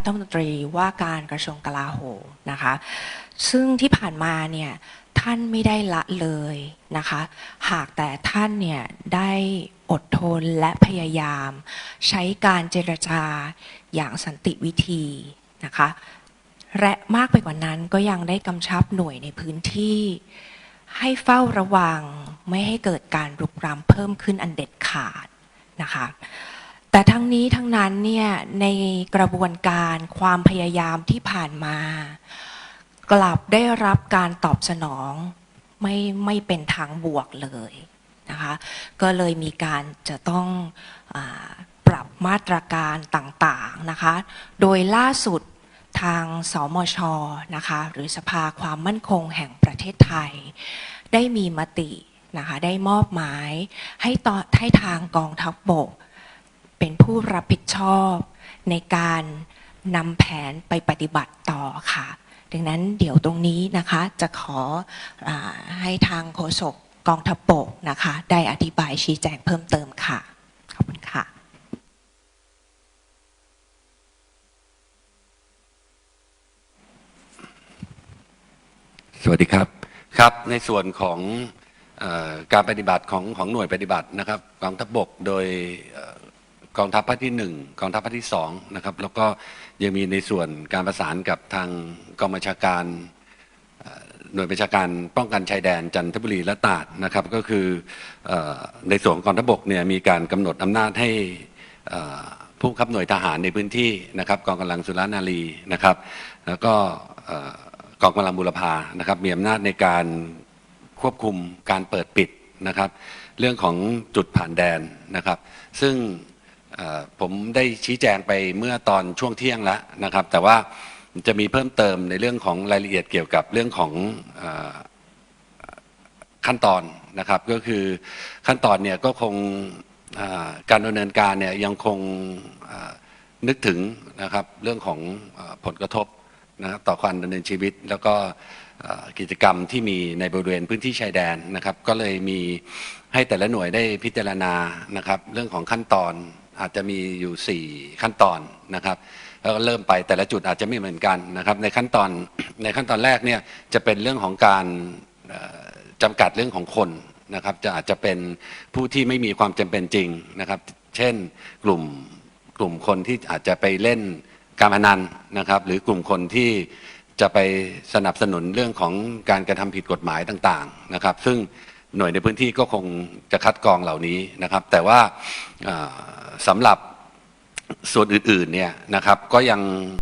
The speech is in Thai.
รัฐมนตรีว่าการกระทรวงกลาโหมนะคะ ซึ่งที่ผ่านมาเนี่ยท่านไม่ได้ละเลยนะคะ หากแต่ท่านเนี่ยได้อดทนและพยายาม ใช้การเจรจาอย่างสันติวิธีนะคะและมากไปกว่านั้นก็ยังได้กำชับหน่วยในพื้นที่ ให้เฝ้าระวังไม่ให้เกิดการรุกรามเพิ่มขึ้นอันเด็ดขาดนะคะ แต่ทั้งนี้ทั้งนั้นเนี่ยในกระบวนการความพยายามที่ผ่านมา กลับได้รับการตอบสนองไม่ไม่เป็นทางบวกเลยนะคะก็เลยมีการจะต้องอปรับมาตรการต่างๆนะคะ โดยล่าสุดทางสมชนะคะหรือสภาความมั่นคงแห่งประเทศไทย ได้มีมตินะคะได้มอบหมายให้ต่อให้ทางกองทัพบก เป็นผู้รับผิดชอบในการนำแผนไปปฏิบัติต่อค่ะ ดังนั้นเดี๋ยวตรงนี้นะคะจะขออาให้ทางโฆษกกองทัพบกนะคะ ได้อธิบายชี้แจงเพิ่มเติมค่ะ ขอบคุณค่ะสวัสดีครับครับในส่วนของเออการปฏิบัติของของหน่วยปฏิบัตินะครับกองทัพบกโดยเอ่อ กองทัพภาคที่หนึ่งกองทัพภาคที่สองนะครับแล้วก็ยังมีในส่วนการประสานกับทางกองบัญชาการหน่วยบัญชาการป้องกันชายแดนจันทบุรีและตาดนะครับก็คืออในส่วนของกองทัพบกเนี่ยมีการกำหนดอำนาจให้ผู้บับหน่วยทหารในพื้นที่นะครับกองกำลังสุรนารีนะครับ แล้วก็กองกำลังบุรพานะครับมีอำนาจในการควบคุมการเปิดปิดนะครับ เรื่องของจุดผ่านแดนนะครับ ซึ่ง ผมได้ชี้แจงไปเมื่อตอนช่วงเที่ยงแล้วนะครับ แต่ว่าจะมีเพิ่มเติมในเรื่องของรายละเอียดเกี่ยวกับเรื่องของอขั้นตอนนะครับ ก็คือขั้นตอนเนี่ยก็คงการดำเนินการเนี่ยยังคงนึกถึงนะครับเรื่องของอผลกระทบนะครับต่อการดำเนินชีวิต แล้วก็กิจกรรมที่มีในบริเวณพื้นที่ชายแดนนะครับ ก็เลยมีให้แต่ละหน่วยได้พิจารณานะครับ เรื่องของขั้นตอน อาจจะมีอยู่ 4 ขั้นตอนนะครับ แล้วก็เริ่มไปแต่ละจุดอาจจะไม่เหมือนกันนะครับ ในขั้นตอนในขั้นตอนแรกเนี่ยจะเป็นเรื่องของการเอ่อจำกัดเรื่องของคนนะครับ จะอาจจะเป็นผู้ที่ไม่มีความจำเป็นจริงนะครับ เช่นกลุ่มกลุ่มคนที่อาจจะไปเล่นการพนันนะครับ หรือกลุ่มคนที่จะไปสนับสนุนเรื่องของการกระทำผิดกฎหมายต่าง ๆ นะครับ ซึ่ง หน่วยในพื้นที่ก็คงจะคัดกรองเหล่านี้นะครับ แต่ว่าสำหรับส่วนอื่นๆเนี่ยนะครับก็ยัง